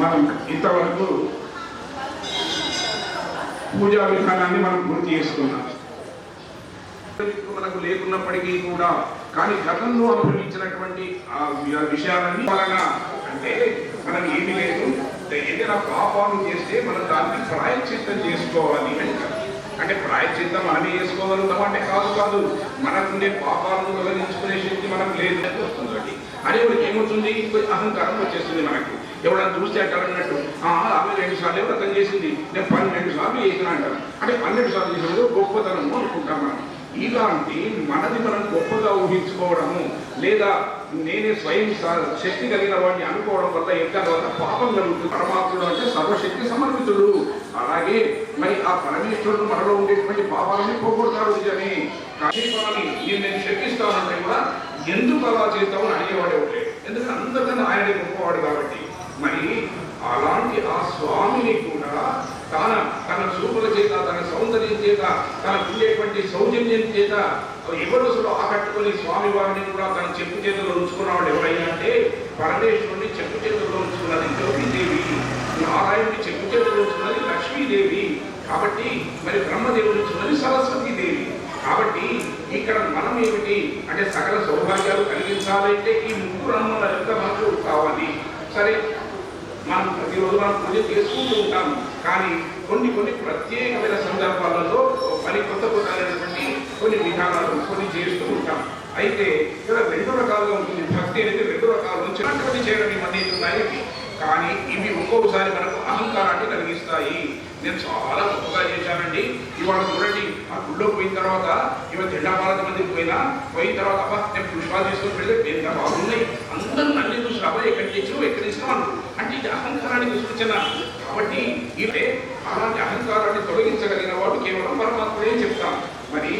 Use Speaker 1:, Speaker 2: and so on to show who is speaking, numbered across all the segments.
Speaker 1: మనం ఇంతవరకు పూజా విధానాన్ని మనం పూర్తి చేసుకున్నాం. మనకు లేకున్నప్పటికీ కూడా కానీ గతంలో అనుభవించినటువంటి ఆ విషయాలన్నీ వలన అంటే మనం ఏమీ లేదు. ఏదైనా పాపాలు చేస్తే మనం దాన్ని ప్రాయశ్చిత్తం చేసుకోవాలి అంటే ప్రాయశ్చిత్తం మనమే చేసుకోగలుగుతాం అంటే కాదు కాదు. మనకుండే పాపాలను తొలగించుకునే శక్తి మనకు లేదు. అని వస్తుంది అని మనకి ఏమవుతుంది అహంకారం వచ్చేస్తుంది మనకు. ఎవడన్నా చూస్తే అంటారు అన్నట్టు ఆమె రెండు సార్లు వ్రతం చేసింది నేను పన్నెండు సార్లు చేసిన అంటారు అంటే పన్నెండు సార్లు చేసినప్పుడు గొప్పతనము అనుకుంటాం మనం. ఇలాంటి మనది మనం గొప్పగా ఊహించుకోవడము లేదా నేనే స్వయం శక్తి కలిగిన వాడిని అనుకోవడం వల్ల ఎంత వల్ల పాపం కలుగుతుంది. పరమాత్ముడు అంటే సర్వశక్తి సమర్పితుడు. అలాగే మరి ఆ పరమేశ్వరుడు మనలో ఉండేటువంటి పాపాలని పోగొడతాడు అని కాశీపాలని నేను నేను శక్తిస్తానంటే కూడా ఎందుకు అలా చేస్తామని అడిగేవాడే ఒకటే ఎందుకంటే అందరికన్నా ఆయనే గొప్పవాడు కాబట్టి. మరి అలాంటి ఆ స్వామిని కూడా తన తన చూపుల చేత తన సౌందర్యం చేత తన ఉండేటువంటి సౌజన్యం చేత ఎవరు అసలు ఆకట్టుకుని స్వామి వారిని కూడా తన చెప్పు చేతుల్లో ఉంచుకున్నవాడు ఎవరైనా అంటే పరమేశ్వరుని చెప్పు చేతుల్లో ఉంచుకున్నది గౌరీదేవి. నారాయణుని చెప్పు చేతుల్లో ఉంచుకున్నది లక్ష్మీదేవి. కాబట్టి మరి బ్రహ్మదేవుని ఉంచుకున్నది సరస్వతీదేవి. కాబట్టి ఇక్కడ మనం ఏమిటి అంటే సకల సౌభాగ్యాలు కలిగించాలంటే ఈ ముగ్గురు అమ్మల యొక్క మనకు కావాలి. సరే మనం ప్రతిరోజు మనం పూజ చేసుకుంటూ ఉంటాం కానీ కొన్ని కొన్ని ప్రత్యేకమైన సందర్భాలలో మరి కొత్త కొత్త అయినటువంటి కొన్ని విధానాలు కొన్ని చేస్తూ ఉంటాం. అయితే ఇక్కడ రెండు రకాలుగా ఉంటుంది. భక్తి అనేది రెండు రకాల. నుంచి అటువంటి చేయడం ఇవన్నీ ఉన్నాయి. కానీ ఇవి ఒక్కొక్కసారి మనకు అహంకారాన్ని కలిగిస్తాయి. నేను చాలా గొప్పగా చేశానండి. ఇవాళ చూడండి ఆ గుళ్ళో పోయిన తర్వాత ఇవాళ జెండాపాలక భారత మందికి పోయినా పోయిన తర్వాత అబ్బా నేను పుష్పాలు తీసుకొని పెడితే పేరుగా బాగున్నాయి. అందరూ నన్ను చూసి అబ్బాయి ఎక్కడి తెచ్చినావు ఎక్కడ తెచ్చినావు ఇది అహంకారానికి సూచన. కాబట్టి ఇదే అలాంటి అహంకారాన్ని తొలగించగలిగిన వాడు కేవలం పరమాత్ముడే చెప్తాం. మరి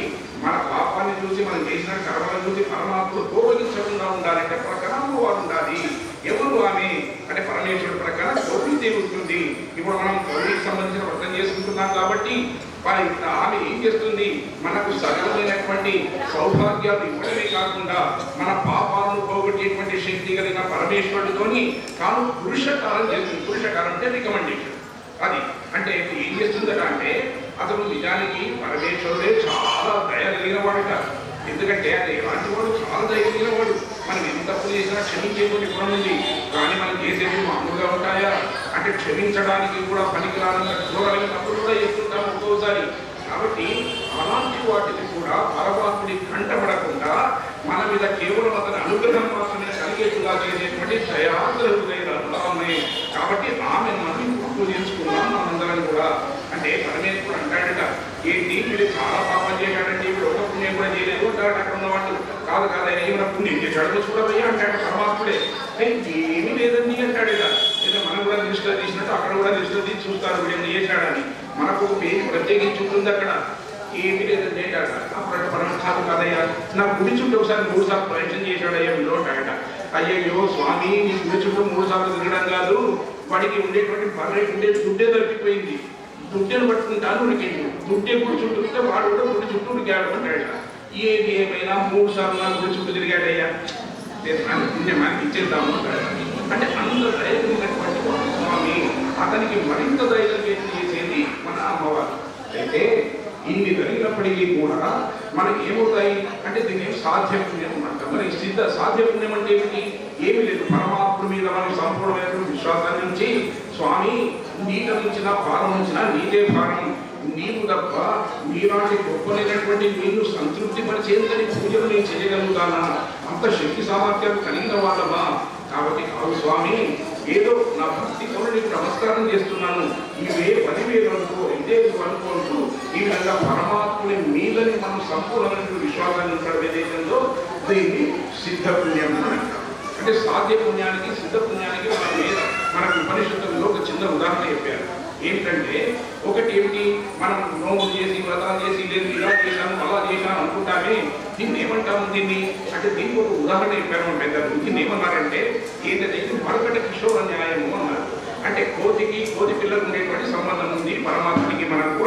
Speaker 1: మన పాపాన్ని చూసి మనం చేసిన కర్మలను చూసి పరమాత్ముడు కోపగించకుండా ఉండాలంటే ప్రకారం వారు ఉండాలి. ఎవరు ఆమె? అంటే పరమేశ్వరుడు ప్రకారం గౌరీదేవి ఉంటుంది. ఇప్పుడు మనం గౌరీకి సంబంధించిన వ్రతం చేసుకుంటున్నాం కాబట్టి ఆమె ఏం చేస్తుంది? మనకు సకలమైనటువంటి సౌభాగ్యాలు ఇవ్వడమే కాకుండా మన పాప పోగొట్టేటువంటి శక్తి కలిగిన పరమేశ్వరుడితోని తాను పురుషకారం చేస్తుంది పురుషకారం అంటే రికమెండేషన్ అది. అంటే ఇప్పుడు ఏం చేస్తుందట అంటే అతను నిజానికి పరమేశ్వరుడే చాలా దయ కలిగిన వాడట. ఎందుకంటే అది ఎలాంటి వాడు? చాలా దయ కలిగిన వాడు. మనం ఎంత తప్పు చేసినా క్షమించేటువంటి గుణం ఉంది. కానీ మనం చేసేవి మామూలుగా ఉంటాయా? అంటే క్షమించడానికి కూడా పనికిరానంత క్రూరమైన తప్పులు కూడా చేస్తుంటాం ఒక్కోసారి? కాబట్టి అలాంటి వాటిని కూడా పరమాత్ముడి కంటపడకుండా మన మీద కేవలం అతని అనుగ్రహం మాత్రమే కలిగేట్టుగా చేసేటువంటి దయాగ్రహులైన ఉన్నాయి కాబట్టి ఆమె మనం గుర్తు చేసుకున్నాం మనందరం కూడా. అంటే పరమేశ్వరుడు అంటాడట ఏంటి? వీడు చాలా పాపం చేశాడండి వీడు ఒక పుణ్యం కూడా చేయలేదు అంటాడు అక్కడ ఉన్నవాళ్ళు కాదు కాదు ఏమైనా పుణ్యం చేశాడు చూడబోయే అంటాడు పరమాత్ముడే. ఏమీ లేదండి అంటాడట ఏదో మనం కూడా దృష్టిలో తీసినట్టు అక్కడ కూడా దృష్టిలో తీసి చూస్తారు వీడు ఏం చేశాడని మనకు ఒక ప్రత్యేకించి ఉంటుంది అక్కడ. ఏమి లేదండి అంటాడు అప్పుడు పరమ కాదు కాదయ్యా. నా గుడి చుట్టూ ఒకసారి మూడు సార్లు ప్రయత్నం చేశాడయ్యా వీడు అంటాడట అయ్యయ్యో స్వామి నీ గుడి చుట్టూ మూడు సార్లు తిరగడం కాదు. వాడికి ఉండేటువంటి బర్రె ఉండే దుడ్డే దొరికిపోయింది. దుడ్డెను పట్టుకుంటాను ఉడికింది దుడ్డే గుడి చుట్టూ తిరిగితే వాడు కూడా గుడి చుట్టూ ఉడికాడు అంటాడు ఏది ఏమైనా మూడు సార్లు నా గుడి చుట్టూ తిరిగాడయ్యా. నేను మన ఇచ్చేద్దాము అంటే అంత ధైర్యం ఒక స్వామి. అతనికి మరింత ధైర్యం చేసి అయితే ఇన్ని పెరిగినప్పటికీ కూడా మనకి ఏమవుతాయి? అంటే దీని ఏం సాధ్య పుణ్యం అంటాం. మరి సిద్ధ సాధ్య పుణ్యం అంటే ఏమిటి? ఏమి లేదు. పరమాత్మ మీద మనం సంపూర్ణమైన విశ్వాసాన్ని నుంచి స్వామి నీట నుంచిన భారం ఉంచిన నీదే భారం. నీవు తప్ప నీలాంటి గొప్పలైనటువంటి నిన్ను సంతృప్తి పరిచేందని పూజలు నేను చేయగలుగుతానా? అంత శక్తి సామర్థ్యం కలిగిన వాళ్ళమా? కాబట్టి కాదు స్వామి ఏదో నా భక్తి కొను నీకు నమస్కారం చేస్తున్నాను. ఇవే పదివేలు అనుకో ఇదే నువ్వు ఈ విధంగా పరమాత్ముని మీదని మనం సంపూర్ణమైన విశ్వాసాన్ని ఉంటాడు దీన్ని సిద్ధ పుణ్యం అని అంటారు. అంటే సాధ్య పుణ్యానికి సిద్ధ పుణ్యానికి మన మీద మనకు ఉపనిషత్తుల్లో ఒక చిన్న ఉదాహరణ చెప్పారు. ఏంటంటే ఒకటి ఏమిటి మనం నోములు చేసి వ్రతాలు చేసి లేదు ఇలా చేశాము అలా చేశాము అనుకుంటామే దీన్ని ఏమంటాము దీన్ని? అంటే దీనికి ఒక ఉదాహరణ చెప్పాను మన పెద్దలు. దీన్ని ఏమన్నారంటే ఏంటంటే ఇది మరొకట కిషోర న్యాయము అన్నారు. అంటే కోతికి కోతి పిల్లలు ఉండేటువంటి సంబంధం ఉంది పరమాత్మకి మనకు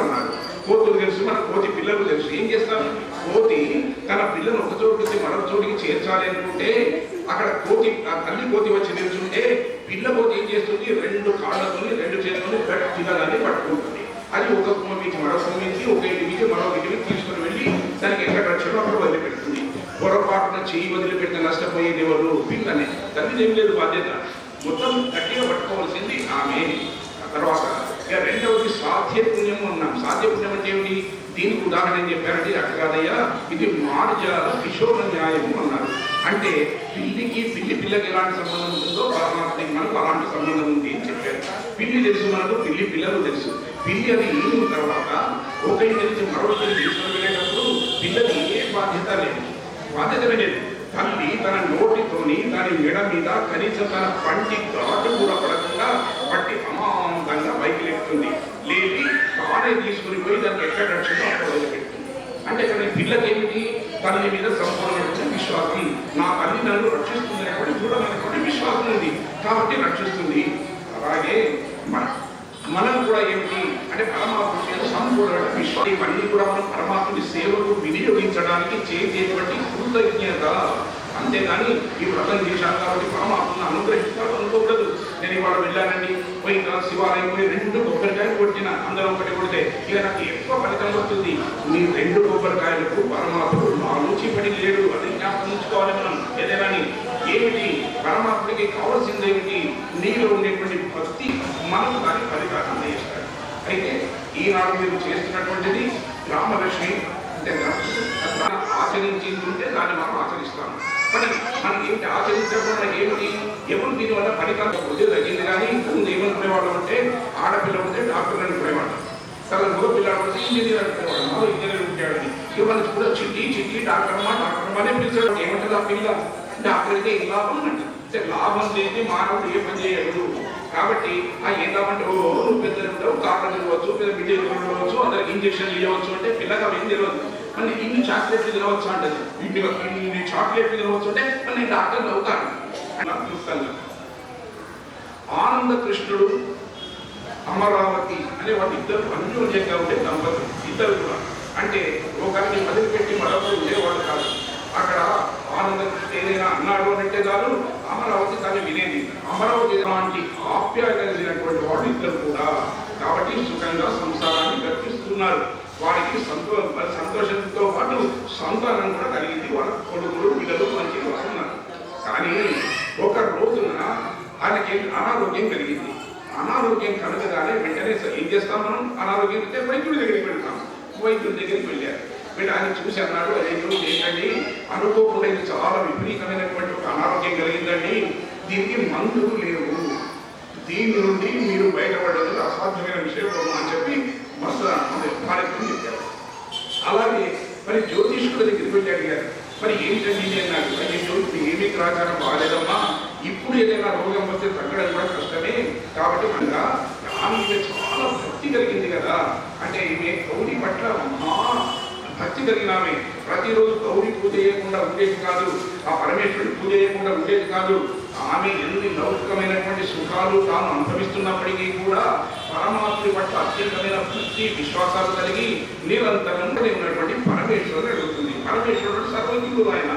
Speaker 1: కోతులు తెలుసు మన కోతి పిల్లలు తెలుసు. ఏం చేస్తారు? కోతి తన పిల్లను ఒక చోటు నుంచి మరొక చోటుకి చేర్చాలి అనుకుంటే అక్కడ కోతి తల్లి కోతి వచ్చి నిల్చుంటే పిల్ల కోతి ఏం చేస్తుంది? రెండు కాళ్ళతోని రెండు చేతులు గట్టిగా దాన్ని పట్టుకుంటుంది. అది ఒక కుమ్మ నుంచి మరో కుమ్మ నుంచి ఒక ఇంటి నుంచి మరో ఇంటికి తీసుకుని వెళ్ళి దానికి ఎక్కడ రక్షణ అక్కడ వదిలిపెడుతుంది. పొరపాటున చేయి వదిలిపెడితే నష్టపోయేది ఎవరు? పిల్లనే తల్లి ఏం లేదు బాధ్యత. మొత్తం గట్టిగా పట్టుకోవాల్సింది ఆమె. ఆ తర్వాత ఇక రెండవది సాధ్య పుణ్యం ఉన్నాం సాధ్య పుణ్యం అంటే ఏమిటి? దీనికి ఉదాహరణ ఏం చెప్పారంటే అక్కడ కాదయ్యా ఇది మార్జాల కిషోర న్యాయము అన్నారు. అంటే పిల్లికి పిల్లి పిల్లకి ఎలాంటి సంబంధం ఉంటుందో పరమాత్మకి మనకు అలాంటి సంబంధం ఉంది అని చెప్పారు. పిల్లి తెలుసు మనకు పిల్లి పిల్లలు తెలుసు. పిల్లి అది ఈనిన తర్వాత ఒకరి తెలిసి నుంచి మరొక తీసుకుని వెళ్ళేటప్పుడు పిల్లకి ఏ బాధ్యత లేదు. బాధ్యత లేదు. తల్లి తన నోటితోని దాని మెడ మీద కనీసం తన పంటి ఘాటు కూడా పడకుండా పట్టి అమాంతంగా పైకి లేపుతుంది. లేపి తానే తీసుకుని పోయి దానికి ఎక్కడ రక్షణ అక్కడ వదిలిపెడుతుంది. అంటే ఇక్కడ పిల్లకి ఏమిటి తల్లి మీద సంపూర్ణమైన విశ్వాసం. నా తల్లి నన్ను రక్షిస్తుంది అనేటువంటి దృఢమైనటువంటి విశ్వాసం ఉంది. కాబట్టి రక్షిస్తుంది. అలాగే మన మనం కూడా ఏమిటి? అంటే పరమాత్మ సంపూర్ణ విశ్వాసం. ఇవన్నీ కూడా మనం పరమాత్మని సేవకు వినియోగించడానికి చేసేటువంటి కృతజ్ఞత. అంతేగాని ఈ వ్రతం చేశాను కాబట్టి పరమాత్మను అనుగ్రహిస్తాడు అనుకోకూడదు. నేను ఇవాళ వెళ్ళానండి. పోయి ఇంకా శివాలయం పోయి రెండు కొబ్బరికాయలు కొట్టిన. అందరం ఒకటి కొడితే ఇక నాకు ఎక్కువ ఫలితం వస్తుంది. మీ రెండు కొబ్బరికాయలకు పరమాత్ముడు నాలుచి లేడు. అది జ్ఞాపకం ఉంచుకోవాలి మనం. ఏదైనా ఏమిటి? పరమాత్మకి కావాల్సింది ఏమిటి? నీలో ఉండేటువంటి భక్తి మనం దాని ఫలితాన్ని అందజేస్తాడు అయితే ఈనాడు మీరు చేస్తున్నటువంటిది రామలక్ష్మి అంటే గ్రామ- ఆచరించింది ఉంటే దాన్ని మనం ఆచరిస్తాం మరి మనం ఏంటి ఆచరించకుండా ఏమిటి? ఎవరు దీనివల్ల ఫలితాలు? వదిలి తగ్గింది కానీ ముందు ఏమనుకునేవాళ్ళం అంటే ఆడపిల్ల ఉంటే డాక్టర్ అనుకునేవాళ్ళం తన పిల్లలు ఇంజనీర్ కూడా చిట్టి డాక్టర్ అమ్మ డాక్టర్ అమ్మనే పిలిచాడు. ఏమంటుంది ఆ పిల్ల? డాక్టర్ అయితే ఏం లాభం అంటే లాభం లేని మానవుడు ఏ పని చేయడు. కాబట్టి ఆ ఏం లాభం అంటే ఓ నువ్వు పెద్ద ఉంటావు కారణం ఇవ్వచ్చు పెద్ద బిడ్డ ఇవ్వచ్చు అందరికి ఇంజక్షన్లు ఇవ్వచ్చు అంటే పిల్లగా ఏం తెలియదు మరి ఇన్ని చాక్లెట్లు తినవచ్చు అంటది? ఇన్ని ఇన్ని చాక్లెట్లు తినవచ్చు అంటే మరి నేను డాక్టర్ అవుతాను. చూస్తాను. ఆనంద కృష్ణుడు అమరావతి అనే వాళ్ళు ఇద్దరు అన్యోన్యంగా ఉండే దంపతులు ఇద్దరు కూడా. అంటే లోకాన్ని వదిలిపెట్టి మరొకరు ఉండేవాడు కాదు. అక్కడ ఆనంద కృష్ణ ఏదైనా అన్నాడు అంటే చాలు అమరావతి దాన్ని వినేది. అమరావతి లాంటి ఆప్యాయత కలిగినటువంటి వాళ్ళు ఇద్దరు కూడా కాబట్టి సుఖంగా సంసారాన్ని గర్పిస్తున్నారు వారికి సంతో సంతోషంతో పాటు సంతానం కూడా కలిగింది. వాళ్ళ కొడుకులు పిల్లలు మంచిగా వస్తున్నారు. కానీ ఒక రోజున ఆయనకి అనారోగ్యం కలిగింది. అనారోగ్యం కలగగానే వెంటనే ఏం చేస్తాం మనం? అనారోగ్యం అయితే వైద్యుడి దగ్గరికి వెళ్తాం. వైద్యుడి దగ్గరికి వెళ్ళారు. వెళ్ళి ఆయన చూసి అన్నాడు అదేంటో ఏంటండి అనుకోకుండా చాలా విపరీతమైనటువంటి ఒక అనారోగ్యం కలిగిందండి. దీనికి మందులు లేవు. దీని నుండి మీరు బయటపడేది అసాధ్యమైన విషయం అని చెప్పి మస్తు కార్యక్రమం చెప్పారు. అలాగే మరి జ్యోతిష్కుల దగ్గరికి వెళ్ళి అడిగారు మరి ఏంటండి నేను నాకు మరి జ్యోతి ఏమీ గ్రాచారం బాగాలేదమ్మా. ఇప్పుడు ఏదైనా రోగం వస్తే తగ్గడం కూడా కష్టమే. కాబట్టి మనగా ఆమె చాలా భక్తి కలిగింది కదా. అంటే ఈమె గౌరీ పట్ల మహా భక్తి కలిగిన ఆమె. ప్రతిరోజు గౌరీ పూజ చేయకుండా ఉండేది కాదు. ఆ పరమేశ్వరుడి పూజ చేయకుండా ఉండేది కాదు. ఆమె ఎన్ని లౌకికమైనటువంటి సుఖాలు తాను అనుభవిస్తున్నప్పటికీ కూడా పరమాత్మ పట్ల అత్యంతమైన భక్తి విశ్వాసాలు కలిగి నిరంతరంగా ఉన్నటువంటి పరమేశ్వరుడు అడుగుతుంది పరమేశ్వరుడు సర్వజ్ఞుడు ఆయన.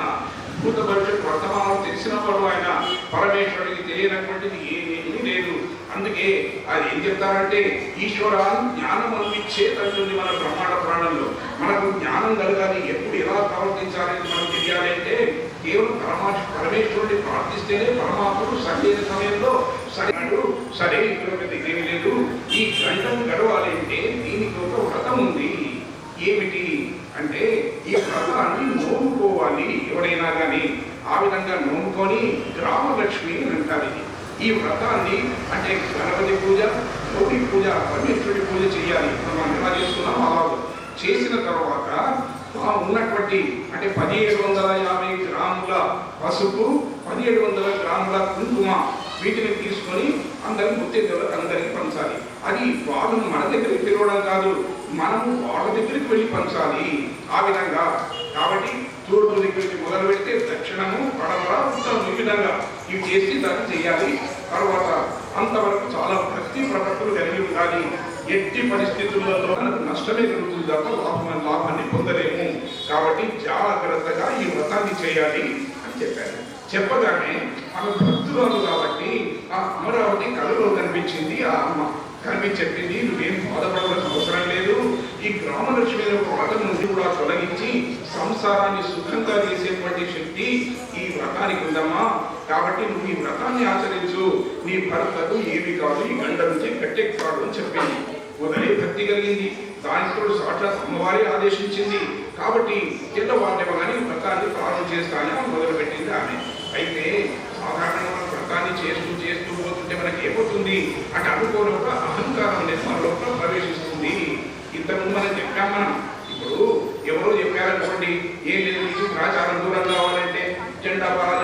Speaker 1: భూత భవిష్యత్ వర్తమానం తెలిసిన వాడు ఆయన. పరమేశ్వరుడికి తెలియనటువంటిది ఏమీ లేదు. అందుకే అది ఏం చెప్తారంటే ఈశ్వర జ్ఞానం అనిపించే తల్లి మన బ్రహ్మాండ పురాణంలో. మనకు జ్ఞానం కలగాలి. ఎప్పుడు ఎలా ప్రవర్తించాలి అని మనం తెలియాలి అంటే కేవలం పరమా పరమేశ్వరుడిని ప్రార్థిస్తేనే పరమాత్ముడు సరైన సమయంలో సరైనడు సరే ఇక్కడ ఏమి లేదు. ఈ గ్రంథం గడవాలి అంటే దీనికి ఒక వ్రతం ఉంది. ఏమిటి అంటే ఈ వ్రతాన్ని నోముకోవాలి ఎవరైనా కానీ ఆ విధంగా నోముకొని గ్రామలక్ష్మి అని అంటారు ఇది. ఈ వ్రతాన్ని అంటే గణపతి పూజ కోటి పూజ పరమేశ్వరుడి పూజ చేయాలి. మనం ఎలా చేస్తున్నాం అలాగే చేసిన తర్వాత ఆ ఉన్నటువంటి అంటే పదిహేడు వందల యాభై గ్రాముల పసుపు పదిహేడు వందల గ్రాముల కుంకుమ వీటిని తీసుకొని అందరికి ముత్తైదులకు అందరికి పంచాలి. అది వాళ్ళను మన దగ్గరికి పిలవడం కాదు మనము వాళ్ళ దగ్గరికి వెళ్ళి పంచాలి. ఆ విధంగా కాబట్టి తూర్పు దగ్గరికి మొదలు పెడితే దక్షిణము పడమర ఉత్తరం ఈ విధంగా. ఇవి చేసి దాన్ని చేయాలి. తర్వాత అంతవరకు చాలా భక్తి ప్రకటనలు కలిగి ఉండాలి. ఎట్టి పరిస్థితులలో మనకు నష్టమే కలుగుతుంది తప్ప లాభం లాభాన్ని పొందలేము. కాబట్టి జాగ్రత్తగా ఈ వ్రతాన్ని చేయాలి అని చెప్పారు. చెప్పగానే ఆమె భక్తురాలు కాబట్టి ఆ అమరావతి కళలో కనిపించింది ఆ అమ్మ. కనిపించి చెప్పింది నువ్వేం బాధపడవలసిన అవసరం లేదు. ఈ గ్రామలక్ష్మి వ్రత నుండి కూడా తొలగించి సంసారాన్ని సుఖంగా చేసేటువంటి శక్తి ఈ వ్రతానికి ఉందమ్మా. కాబట్టి నువ్వు ఈ వ్రతాన్ని ఆచరించు. నీ భర్తకు ఏమి కాదు ఈ గంట నుంచి కట్టెక్కాడు అని చెప్పింది. ఉదయం భక్తి కలిగింది. దానితో సాక్షాత్ అమ్మవారి ఆదేశించింది. కాబట్టి తెల్లవారులేమని వ్రతాన్ని ప్రారంభం చేస్తానని మొదలు పెట్టింది ఆమె. అయితే సాధారణంగా వ్రతాన్ని చేస్తూ చేస్తూ పోతుంటే మనకి ఏమవుతుంది? అంటే అనుకోనప్పుడు ఒక అహంకారం అనేది మన లోపల ప్రవేశిస్తుంది. ఇంతకుముందు మనం చెప్పాం మనం. ఇప్పుడు ఎవరో చెప్పారనుకోండి ఏం లేదు నీకు దూరం కావాలంటే జెండా పాలన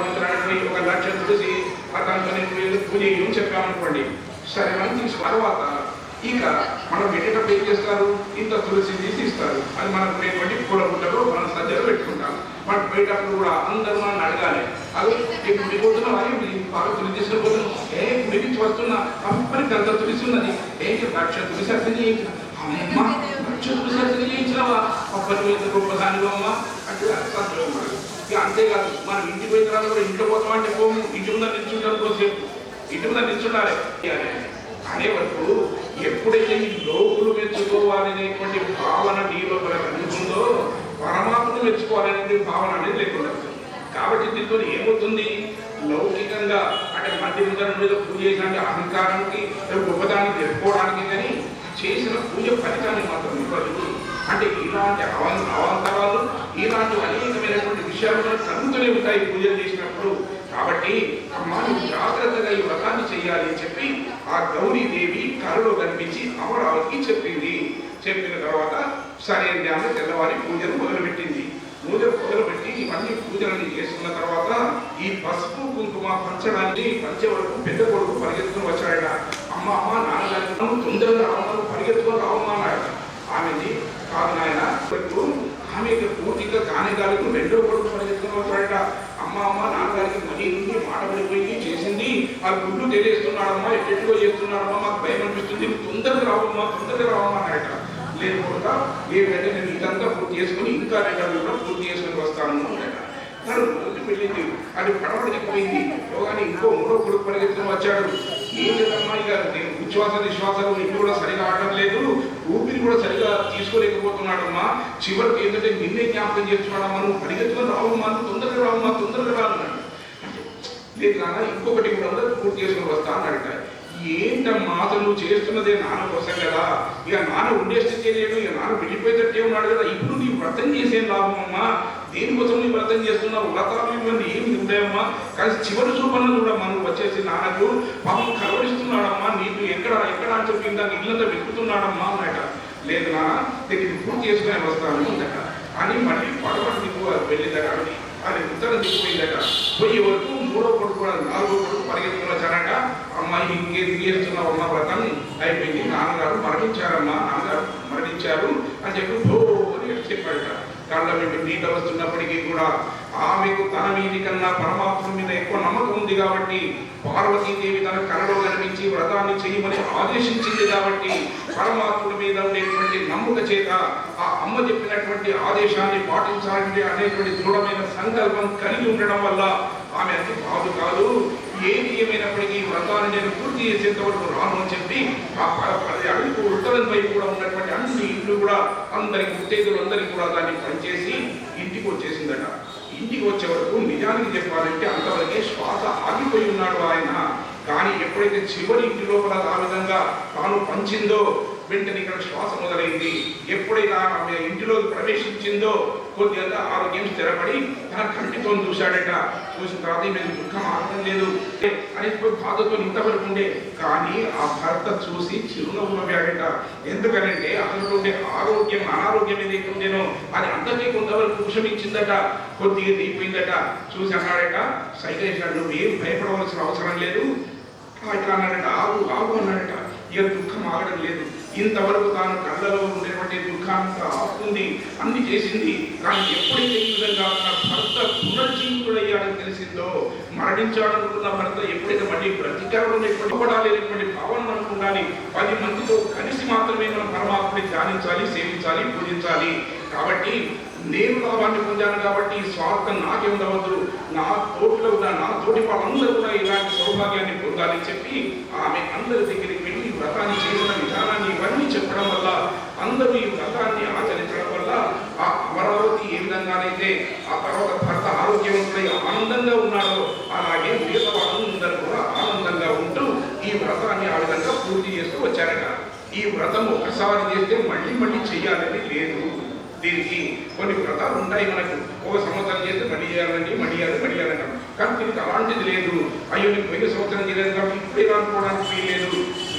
Speaker 1: అతనితో పూజ ఏం చెప్పామనుకోండి సరే మనం తీసుకు తర్వాత ఇక మనం పెట్టేటప్పుడు ఏం చేస్తారు? ఇంత తులసి తీసి ఇస్తారు. అది మనం కొనేటువంటి పూల గుడ్డలో మనం సజ్జలో పెట్టుకుంటాం. మనం పోయేటప్పుడు కూడా అందరూ మనం అడగాలి. అది ఇప్పుడు దిగుతున్నాం అని బాగా తులి తీసుకుపోతున్నాం ఏ గుడికి వస్తున్నా అప్పటి గంట తులిసి ఉన్నది. ఏంటి లక్ష తులిసి అర్థం చేయించిన. అమ్మ లక్ష తులిసి అర్థం అప్పటి మీద గొప్ప దానివమ్మ అంటే సంతోషం ఇక అంతేకాదు. మనం ఇంటికి పోయిన తర్వాత కూడా ఇంట్లో పోతామంటే అంటే పోము. ఇంటి ముందర నిల్చుంటారు కొద్దిసేపు ఇంటి ముందర నిల్చుండాలి. అనేవరకు ఎప్పుడైతే ఈ లోకులు మెచ్చుకోవాలనేటువంటి భావన నీలో కలుగుతుందో పరమాత్మను మెచ్చుకోవాలనే భావన అనేది లేకుండా కాబట్టి దీంతో ఏమవుతుంది? లౌకికంగా అంటే మంది ముందర మీద పూజ చేసిన అహంకారానికి గొప్పదానికి గొప్పదాన్ని తెలుపుకోవడానికి కానీ చేసిన పూజ ఫలితాన్ని మాత్రం ఇవ్వదు. అంటే ఇలాంటి అవం అవాంతరాలు ఇలాంటి అనేక విషయాలు మనకు ఉంటాయి పూజలు చేసినప్పుడు. కాబట్టి అమ్మ నువ్వు జాగ్రత్తగా ఈ వ్రతాన్ని చేయాలి అని చెప్పి ఆ గౌరీదేవి కళలో కనిపించి అమరావతికి చెప్పింది. చెప్పిన తర్వాత సరే అని ఆమె తెల్లవారి పూజలు మొదలుపెట్టింది. పూజ మొదలుపెట్టి ఇవన్నీ పూజలని చేసుకున్న తర్వాత ఈ పసుపు కుంకుమ పంచడానికి పంచే వరకు పెద్ద కొడుకు పరిగెత్తుకుని వచ్చాడట. అమ్మ అమ్మ నాన్నగారికి తొందరగా రావడం పరిగెత్తుకొని రావమ్మా అన్నాడు ఆమెది కాదు నాయన ఆమెకి పూర్తిగా కాని రెండో కొడుకు పరిగెత్తుకుని అమ్మ అమ్మ నాన్నగారికి మనీ నుండి మాట పడిపోయి చేసింది. ఆ గుడ్లు తెలియస్తున్నాడమ్మా ఎట్టుగా చేస్తున్నాడమ్మా మాకు భయం అనిపిస్తుంది. తొందరగా రావమ్మా తొందరగా రావమ్మా అన్నాడట లేదు కొడుక లేదంటే నేను ఇదంతా పూర్తి చేసుకుని ఇంకా రెండు కూడా పూర్తి చేసుకుని వస్తాను అన్నాడట తను రోజు వెళ్ళింది అది పడబడిపోయింది యోగాని ఇంకో మూడో కొడుకు పరిగెత్తుకుని వచ్చాడు. ఏం లేదమ్మా ఇక నేను ఉచ్ఛ్వాస నిశ్వాసాలు ఇవి కూడా సరిగా ఆడడం లేదు ఊపిరి కూడా సరిగా తీసుకోలేకపోతున్నాడమ్మా. చివరికి ఏంటంటే నిన్నే జ్ఞాపకం చేస్తున్నాడమ్మా నువ్వు పరిగెత్తుకుని రావమ్మా తొందరగా రావమ్మా తొందరగా రానున్నాడు లేదు నాన్న ఇంకొకటి కూడా పూర్తి చేసుకుని వస్తా అన్నాడట. ఏంటమ్మా అతను నువ్వు చేస్తున్నదే నాన్న కోసం కదా? ఇక నాన్న ఉండే స్థితి లేడు ఇక నాన్న వెళ్ళిపోయేటట్టే ఉన్నాడు కదా? ఇప్పుడు నీ వ్రతం చేసే లాభం అమ్మా? దేనికోసం అర్థం వ్రతం చేస్తున్నావు వ్రతాలు ఇవన్నీ ఏమి ఉంటాయమ్మా? కానీ చివరి చూపన్న కూడా మనం వచ్చేసి నాన్నకు పాపం కలవరిస్తున్నాడమ్మా నీకు ఎక్కడ ఎక్కడ అని చెప్పి దాన్ని ఇల్లంతా వెతుకుతున్నాడమ్మా అన్నట. లేదు నాన్న నేను పూర్తి చేసుకుని వస్తాను అన్నట అని మళ్ళీ పడవటి దిగు వెళ్ళిందట. ఆవిడ అది ఉత్తరం దిగిపోయిందట పోయే వరకు మూడో కొడుకు నాలుగో కొడుకు పరిగెత్తుకుని వచ్చాడట అమ్మాయి ఇంకే చేస్తున్నావు అమ్మ వ్రతం? అయిపోయింది. నాన్నగారు మరణించారమ్మా నాన్నగారు మరణించారు అని చెప్పి భో చెప్పాడట. కళ్ళ నుండి నీట వస్తున్నప్పటికీ కూడా ఆమెకు తన మీద కన్నా పరమాత్మ మీద ఎక్కువ నమ్మకం ఉంది కాబట్టి పార్వతీదేవి తన కళలో కనిపించి వ్రతాన్ని చేయమని ఆదేశించింది కాబట్టి పరమాత్ముడి మీద ఉండేటువంటి నమ్మక చేత ఆ అమ్మ చెప్పినటువంటి ఆదేశాన్ని పాటించాలంటే అనేటువంటి దృఢమైన సంకల్పం కలిగి ఉండడం వల్ల ఆమె అది కాదు కాదు. ఏది ఏమైనప్పటికీ వ్రతాన్ని నేను పూర్తి చేసేంత వరకు రాను అని చెప్పి ఆ అడుగు ఉత్తరం వైపు కూడా ఉన్నటువంటి చూసి ఇంట్లో కూడా అందరికి ముత్తైదులు కూడా దాన్ని పనిచేసి ఇంటికి వచ్చేసిందట. ఇంటికి వచ్చే వరకు నిజానికి చెప్పాలంటే అంతవరకే శ్వాస ఆగిపోయి ఉన్నాడు ఆయన. కానీ ఎప్పుడైతే చివరి ఇంటి లోపల ఆ విధంగా తాను పంచిందో వెంటనే ఇక్కడ శ్వాస మొదలైంది. ఎప్పుడైతే ఆమె ఇంటిలో ప్రవేశించిందో కొద్దిగా ఆరోగ్యం స్థిరపడి తన కంటితో చూశాడట. చూసిన తర్వాత ఈమె దుఃఖం ఆగడం లేదు. అని బాధతో ఇంతవరకు ఉండే. కానీ ఆ భర్త చూసి చిరునవ్వు నవ్వాడట. ఎందుకనంటే అతను ఉండే ఆరోగ్యం అనారోగ్యం ఏదైతే ఉండేనో అది అంతకే కొంతవరకు ఇచ్చిందట కొద్దిగా దిగిపోయిందట. చూసి అన్నాడట సైకేశాడు నువ్వు ఏం భయపడవలసిన అవసరం లేదు. ఇట్లా అన్నాడట. ఆగు ఆగు అన్నాడట. ఇక దుఃఖం ఆగడం లేదు. ఇంతవరకు తాను కళ్ళలో ఉండేటువంటి దుఃఖ దుఃఖాంతా ఆపుతుంది అన్ని చేసింది. కానీ ఎప్పుడైతే ఈ విధంగా తన భర్త పునర్జీవితుడయ్యాడని తెలిసిందో మరణించాడనుకున్న భర్త ఎప్పుడైతే మళ్ళీ బ్రతికాడని ఎప్పటిపడాలేనటువంటి భావన మనకు ఉండాలి. పది మందితో కలిసి మాత్రమే మనం పరమాత్మని ధ్యానించాలి సేవించాలి పూజించాలి. కాబట్టి నేను లాభాన్ని పొందాను కాబట్టి ఈ స్వార్థం నాకే ఉండవద్దు నా తోటిలో ఉన్న నా తోటి వాళ్ళందరూ కూడా ఇలాంటి సౌభాగ్యాన్ని పొందాలని చెప్పి ఆమె అందరి దగ్గరికి వెళ్ళి వ్రతాన్ని చేసిన విధానాన్ని ఇవన్నీ చెప్పడం వల్ల అందరూ ఈ వ్రతాన్ని ఆచరించడం వల్ల ఆ అమరావతి ఏ విధంగానైతే ఆ తర్వాత భర్త ఆరోగ్యవంతుడై ఆనందంగా ఉన్నాడో అలాగే మిగతా వాళ్ళందరూ కూడా ఆనందంగా ఉంటూ ఈ వ్రతాన్ని ఆ విధంగా పూర్తి చేస్తూ వచ్చారట. ఈ వ్రతం ఒకసారి చేస్తే మళ్ళీ మళ్ళీ చేయాలని లేదు. దీనికి కొన్ని వ్రతాలు ఉంటాయి మనకు. ఒక సంవత్సరం చేస్తే మడి చేయాలండి మడి చేయాలి మడి చేయాలంటాం కానీ దీనికి అలాంటిది లేదు. అయ్యో నీకు పోయిన సంవత్సరం చేయలేదు కాబట్టి ఇప్పుడే అనుకోవడానికి వీల్లేదు.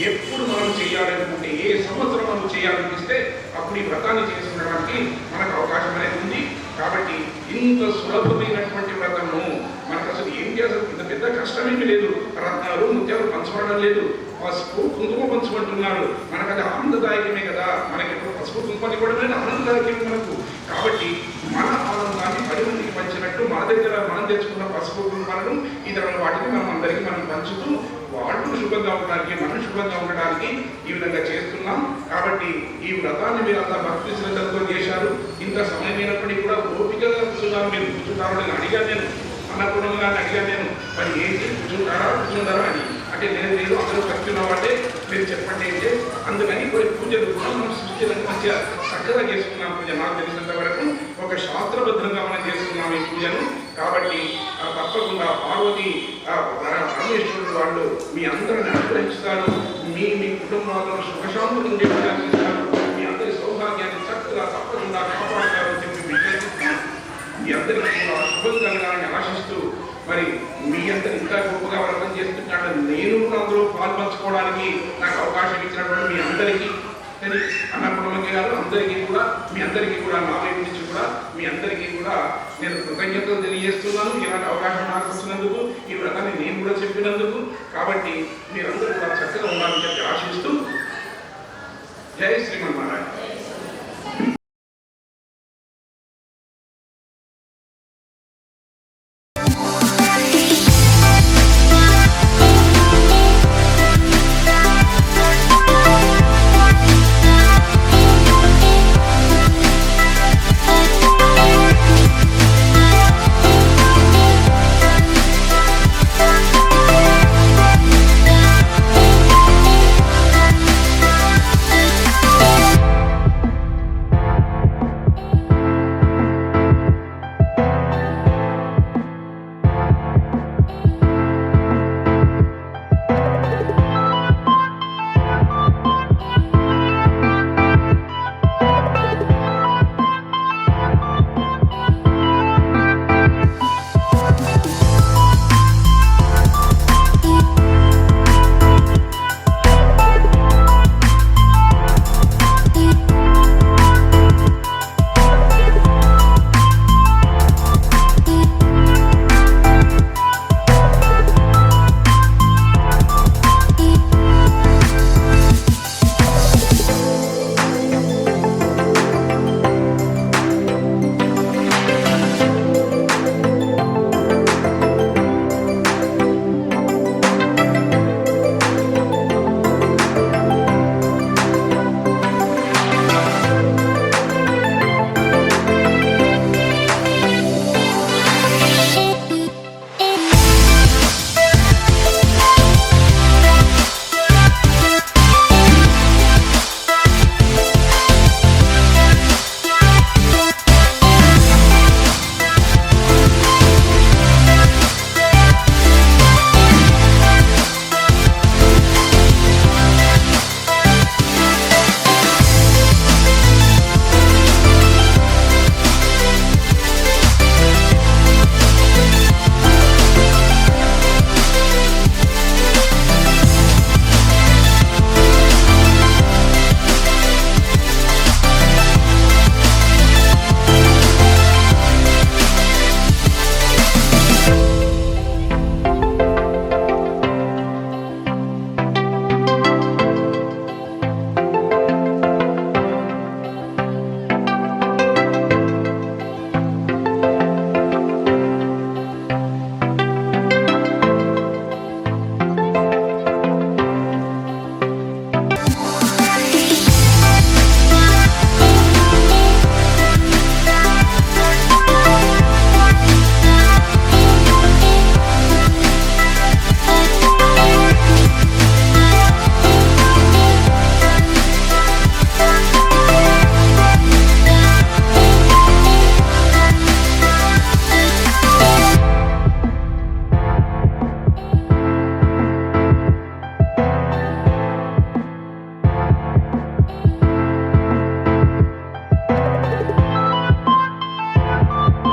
Speaker 1: ఎప్పుడు మనం చేయాలనుకుంటే ఏ సంవత్సరం మనం చేయాలనిపిస్తే అప్పుడు ఈ వ్రతాన్ని చేసుకోవడానికి మనకు అవకాశం అనేది ఉంది. కాబట్టి ఇంత సులభమైనటువంటి వ్రతము మనకు అసలు ఏం చేస్తారు ఇంత పెద్ద కష్టమేమి లేదు. రత్నాలు ముత్యాలు పంచబడడం లేదు. పసుపు కుంకుమ పంచుకుంటున్నారు. మనకు అది ఆనందదాయకమే కదా. మనకి పసుపు కుంకుమ కూడా ఆనందదాయకమే మనకు. కాబట్టి మన ఆనందాన్ని పది మందికి పంచినట్టు మన దగ్గర మనం తెచ్చుకున్న పసుపు కుంకుమలను ఇతరుల వాటిని మనం అందరికీ మనం పంచుతూ వాళ్ళు శుభంగా ఉండడానికి మనం శుభంగా ఉండడానికి ఈ విధంగా చేస్తున్నాం. కాబట్టి ఈ వ్రతాన్ని మీరు అంత భక్తి శ్రద్ధలతో చేశారు. ఇంత సమయమైనప్పటికీ కూడా ఓపికగా కూర్చున్నారు మీరు కూర్చుంటారో నేను అడిగాను నేను. అన్నపూర్ణంగా అడిగాను నేను. మరి ఏంటి? కూర్చుంటారా? కూర్చుంటారా అని. అంటే నేను మీరు అందరూ కట్టున్నామంటే మీరు చెప్పండి అంటే అందుకని కొన్ని పూజలు కూడా మనం సృష్టిలను మంచిగా చక్కగా చేసుకున్నాం పూజ. నాకు తెలిసినంత వరకు ఒక శాస్త్రబద్ధంగా మనం చేసుకున్నాం ఈ పూజను. కాబట్టి తప్పకుండా పార్వతి ఆ, పరమేశ్వరుడు వాళ్ళు మీ అందరిని అనుగ్రహిస్తారు. మీ మీ కుటుంబాల్లో సుఖశాంతులు ఉండేట్టుగా చేస్తారు. మీ అందరి సౌభాగ్యాన్ని చక్కగా తప్పకుండా కాపాడతారని చెప్పి విజ్ఞప్తిస్తున్నాం మీ అందరికీ కూడా శుభం కలగాలని ఆశిస్తూ మరి మీ అందరు ఇంకా గొప్పగా వ్రతం చేస్తున్నాడు నేను కూడా అందులో పాల్పంచుకోవడానికి నాకు అవకాశం ఇచ్చినటువంటి మీ అందరికీ అని అన్నపూర్ణమకి గారు అందరికీ కూడా మీ అందరికీ కూడా నా వైపు నుంచి కూడా మీ అందరికీ కూడా నేను కృతజ్ఞతలు తెలియజేస్తున్నాను. ఇలాంటి అవకాశం నాకు వచ్చినందుకు ఈ వ్రతాన్ని నేను కూడా చెప్పినందుకు. కాబట్టి మీరందరూ కూడా చక్కగా ఉండాలని చెప్పి ఆశిస్తూ జై శ్రీమన్నారాయణ.